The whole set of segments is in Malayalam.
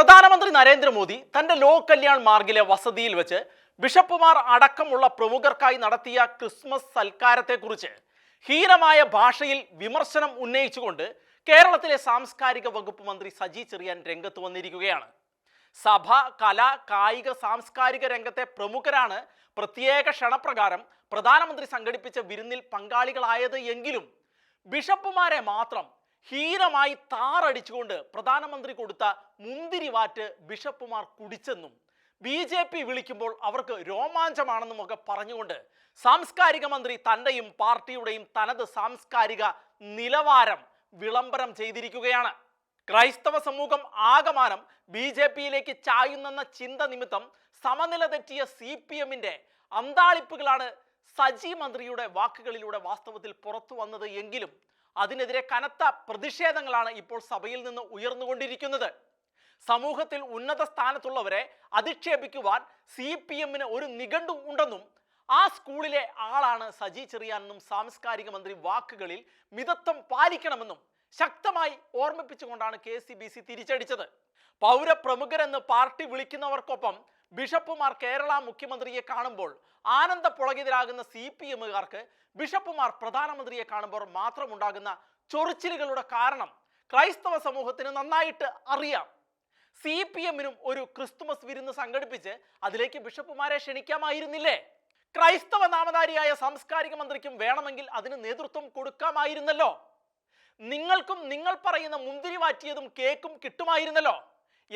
പ്രധാനമന്ത്രി നരേന്ദ്രമോദി തന്റെ ലോക് കല്യാൺ മാർഗിലെ വസതിയിൽ വെച്ച് ബിഷപ്പുമാർ അടക്കമുള്ള പ്രമുഖർക്കായി നടത്തിയ ക്രിസ്മസ് സൽക്കാരത്തെക്കുറിച്ച് ഹീനമായ ഭാഷയിൽ വിമർശനം ഉന്നയിച്ചുകൊണ്ട് കേരളത്തിലെ സാംസ്കാരിക വകുപ്പ് മന്ത്രി സജി ചെറിയാൻ രംഗത്ത് വന്നിരിക്കുകയാണ്. സഭ കല കായിക സാംസ്കാരിക രംഗത്തെ പ്രമുഖരാണ് പ്രത്യേക ക്ഷണപ്രകാരം പ്രധാനമന്ത്രി സംഘടിപ്പിച്ച വിരുന്നിൽ പങ്കാളികളായത് എങ്കിലും ബിഷപ്പുമാരെ മാത്രം ഹീനമായി താറടിച്ചുകൊണ്ട് പ്രധാനമന്ത്രി കൊടുത്ത മുന്തിരിവാറ്റ് ബിഷപ്പുമാർ കുടിച്ചെന്നും ബി ജെ പി വിളിക്കുമ്പോൾ അവർക്ക് രോമാഞ്ചമാണെന്നും ഒക്കെ പറഞ്ഞുകൊണ്ട് സാംസ്കാരിക മന്ത്രി തന്റെയും പാർട്ടിയുടെയും തനത് സാംസ്കാരിക നിലവാരം വിളംബരം ചെയ്തിരിക്കുകയാണ്. ക്രൈസ്തവ സമൂഹം ആകമാനം ബി ജെ പിയിലേക്ക് ചായുന്നെന്ന ചിന്ത നിമിത്തം സമനില തെറ്റിയ സി പി എമ്മിന്റെ അന്താളിപ്പുകളാണ് സജി മന്ത്രിയുടെ വാക്കുകളിലൂടെ വാസ്തവത്തിൽ പുറത്തു വന്നത് എങ്കിലും അതിനെതിരെ കനത്ത പ്രതിഷേധങ്ങളാണ് ഇപ്പോൾ സഭയിൽ നിന്ന് ഉയർന്നുകൊണ്ടിരിക്കുന്നത്. സമൂഹത്തിൽ ഉന്നത സ്ഥാനത്തുള്ളവരെ അധിക്ഷേപിക്കുവാൻ സി പി എമ്മിന് ഒരു നിഘണ്ടു ഉണ്ടെന്നും ആ സ്കൂളിലെ ആളാണ് സജി ചെറിയാനെന്നും സാംസ്കാരിക മന്ത്രി വാക്കുകളിൽ മിതത്വം പാലിക്കണമെന്നും ശക്തമായി ഓർമ്മിപ്പിച്ചുകൊണ്ടാണ് കെ സി ബി സി തിരിച്ചടിച്ചത്. പൗരപ്രമുഖരെന്ന് പാർട്ടി വിളിക്കുന്നവർക്കൊപ്പം ബിഷപ്പുമാർ കേരള മുഖ്യമന്ത്രിയെ കാണുമ്പോൾ ആനന്ദ പുളകിതരാകുന്ന സി പി എമ്മുകാർക്ക് ബിഷപ്പുമാർ പ്രധാനമന്ത്രിയെ കാണുമ്പോൾ മാത്രമുണ്ടാകുന്ന ചൊറിച്ചിലുകളുടെ കാരണം ക്രൈസ്തവ സമൂഹത്തിന് നന്നായിട്ട് അറിയാം. സി പി എമ്മിനും ഒരു ക്രിസ്തുമസ് വിരുന്ന് സംഘടിപ്പിച്ച് അതിലേക്ക് ബിഷപ്പുമാരെ ക്ഷണിക്കാമായിരുന്നില്ലേ? ക്രൈസ്തവ നാമധാരിയായ സാംസ്കാരിക മന്ത്രിക്കും വേണമെങ്കിൽ അതിന് നേതൃത്വം കൊടുക്കാമായിരുന്നല്ലോ. നിങ്ങൾക്കും നിങ്ങൾ പറയുന്ന മുന്തിരി വാറ്റിയതും കേക്കും കിട്ടുമായിരുന്നല്ലോ.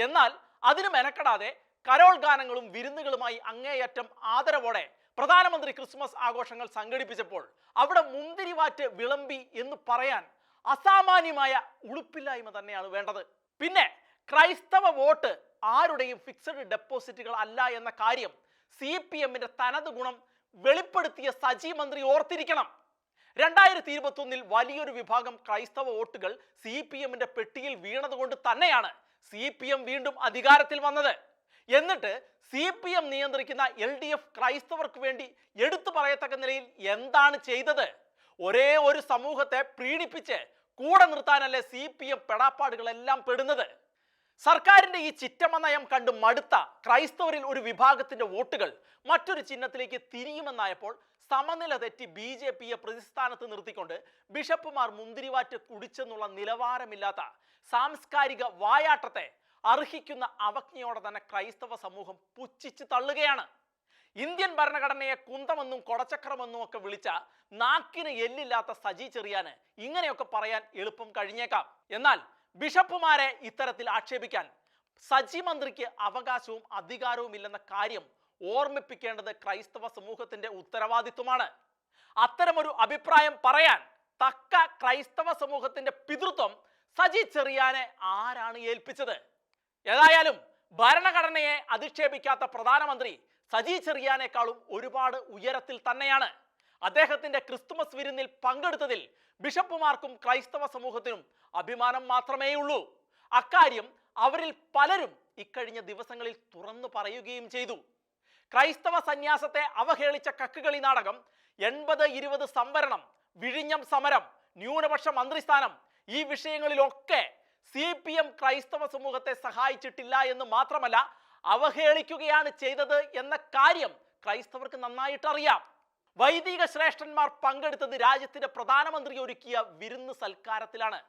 എന്നാൽ അതിന് മെനക്കെടാതെ കരോൾ ഗാനങ്ങളും വിരുന്നുകളുമായി അങ്ങേയറ്റം ആദരവോടെ പ്രധാനമന്ത്രി ക്രിസ്മസ് ആഘോഷങ്ങൾ സംഘടിപ്പിച്ചപ്പോൾ അവിടെ മുന്തിരി വാറ്റ് വിളമ്പി എന്ന് പറയാൻ അസാമാന്യമായ ഉളുപ്പില്ലായ്മ തന്നെയാണ് വേണ്ടത്. പിന്നെ ക്രൈസ്തവ വോട്ട് ആരുടെയും ഫിക്സഡ് ഡെപ്പോസിറ്റുകൾ അല്ല എന്ന കാര്യം സി പി എമ്മിന്റെ തനത് ഗുണം വെളിപ്പെടുത്തിയ സജി മന്ത്രി ഓർത്തിരിക്കണം. രണ്ടായിരത്തി ഇരുപത്തി വലിയൊരു വിഭാഗം ക്രൈസ്തവ വോട്ടുകൾ സി പി എമ്മിന്റെ പെട്ടിയിൽ വീണതുകൊണ്ട് തന്നെയാണ് സി പി എം വീണ്ടും അധികാരത്തിൽ വന്നത്. എന്നിട്ട് സി പി എം നിയന്ത്രിക്കുന്ന എൽ ഡി എഫ് ക്രൈസ്തവർക്ക് വേണ്ടി എടുത്തു പറയത്തക്ക നിലയിൽ എന്താണ് ചെയ്തത്? ഒരേ ഒരു സമൂഹത്തെ പ്രീണിപ്പിച്ച് കൂടെ നിർത്താനല്ലേ സി പി എം പെടാപ്പാടുകളെല്ലാം പെടുന്നത്? സർക്കാരിന്റെ ഈ ചിറ്റമ്മ നയം കണ്ട് മടുത്ത ക്രൈസ്തവരിൽ ഒരു വിഭാഗത്തിന്റെ വോട്ടുകൾ മറ്റൊരു ചിഹ്നത്തിലേക്ക് തിരിയുമെന്നായപ്പോൾ സമനില തെറ്റി ബി ജെ പിയെ പ്രതിസ്ഥാനത്ത് നിർത്തിക്കൊണ്ട് ബിഷപ്പുമാർ മുന്തിരിവാറ്റ് കുടിച്ചെന്നുള്ള നിലവാരമില്ലാത്ത സാംസ്കാരിക വായാട്ടത്തെ അർഹിക്കുന്ന അവജ്ഞയോടെ തന്നെ ക്രൈസ്തവ സമൂഹം പുച്ഛിച്ച് തള്ളുകയാണ്. ഇന്ത്യൻ ഭരണഘടനയെ കുന്തമെന്നും കൊടച്ചക്രമെന്നും ഒക്കെ വിളിച്ച നാക്കിന് എല്ലില്ലാത്ത സജി ചെറിയാന് ഇങ്ങനെയൊക്കെ പറയാൻ എളുപ്പം കഴിഞ്ഞേക്കാം. എന്നാൽ ബിഷപ്പുമാരെ ഇത്തരത്തിൽ ആക്ഷേപിക്കാൻ സജി മന്ത്രിക്ക് അവകാശവും അധികാരവും ഇല്ലെന്ന കാര്യം ഓർമ്മിപ്പിക്കേണ്ടത് ക്രൈസ്തവ സമൂഹത്തിന്റെ ഉത്തരവാദിത്വമാണ്. അത്തരമൊരു അഭിപ്രായം പറയാൻ തക്ക ക്രൈസ്തവ സമൂഹത്തിന്റെ പിതൃത്വം സജി ചെറിയാനെ ആരാണ് ഏൽപ്പിച്ചത്? ഏതായാലും ഭരണഘടനയെ അധിക്ഷേപിക്കാത്ത പ്രധാനമന്ത്രി സജി ചെറിയാനേക്കാളും ഒരുപാട് ഉയരത്തിൽ തന്നെയാണ്. അദ്ദേഹത്തിന്റെ ക്രിസ്തുമസ് വിരുന്നിൽ പങ്കെടുത്തതിൽ ബിഷപ്പുമാർക്കും ക്രൈസ്തവ സമൂഹത്തിനും അഭിമാനം മാത്രമേയുള്ളൂ. അക്കാര്യം അവരിൽ പലരും ഇക്കഴിഞ്ഞ ദിവസങ്ങളിൽ തുറന്നു പറയുകയും ചെയ്തു. ക്രൈസ്തവ സന്യാസത്തെ അവഹേളിച്ച കക്കുകളി നാടകം എൺപത് ഇരുപത് സംവരണം വിഴിഞ്ഞം സമരം ന്യൂനപക്ഷ മന്ത്രിസ്ഥാനം ഈ വിഷയങ്ങളിലൊക്കെ സി പി എം ക്രൈസ്തവ സമൂഹത്തെ സഹായിച്ചിട്ടില്ല എന്ന് മാത്രമല്ല അവഹേളിക്കുകയാണ് ചെയ്തത് എന്ന കാര്യം ക്രൈസ്തവർക്ക് നന്നായിട്ട് അറിയാം വൈദിക ശ്രേഷ്ഠന്മാർ പങ്കെടുത്തത് രാജ്യത്തിന്റെ പ്രധാനമന്ത്രി ഒരുക്കിയ വിരുന്ന് സൽക്കാരത്തിലാണ്.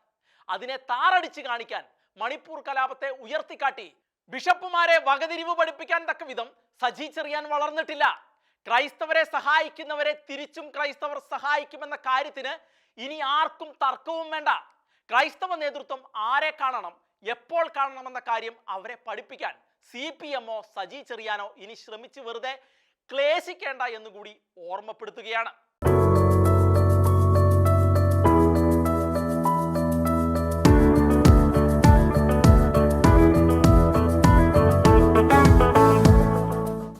അതിനെ താറടിച്ച് കാണിക്കാൻ മണിപ്പൂർ കലാപത്തെ ഉയർത്തിക്കാട്ടി ബിഷപ്പുമാരെ വകതിരിവ് പഠിപ്പിക്കാൻ തക്ക വിധം സജി ചെറിയാൻ വളർന്നിട്ടില്ല. ക്രൈസ്തവരെ സഹായിക്കുന്നവരെ തിരിച്ചും ക്രൈസ്തവർ സഹായിക്കുമെന്ന കാര്യത്തിന് ഇനി ആർക്കും തർക്കവും വേണ്ട. ക്രൈസ്തവ നേതൃത്വം ആരെ കാണണം എപ്പോൾ കാണണമെന്ന കാര്യം അവരെ പഠിപ്പിക്കാൻ സി പി എമ്മോ സജി ചെറിയാനോ ഇനി ശ്രമിച്ചു വെറുതെ ക്ലേശിക്കേണ്ട എന്നുകൂടി ഓർമ്മപ്പെടുത്തുകയാണ്.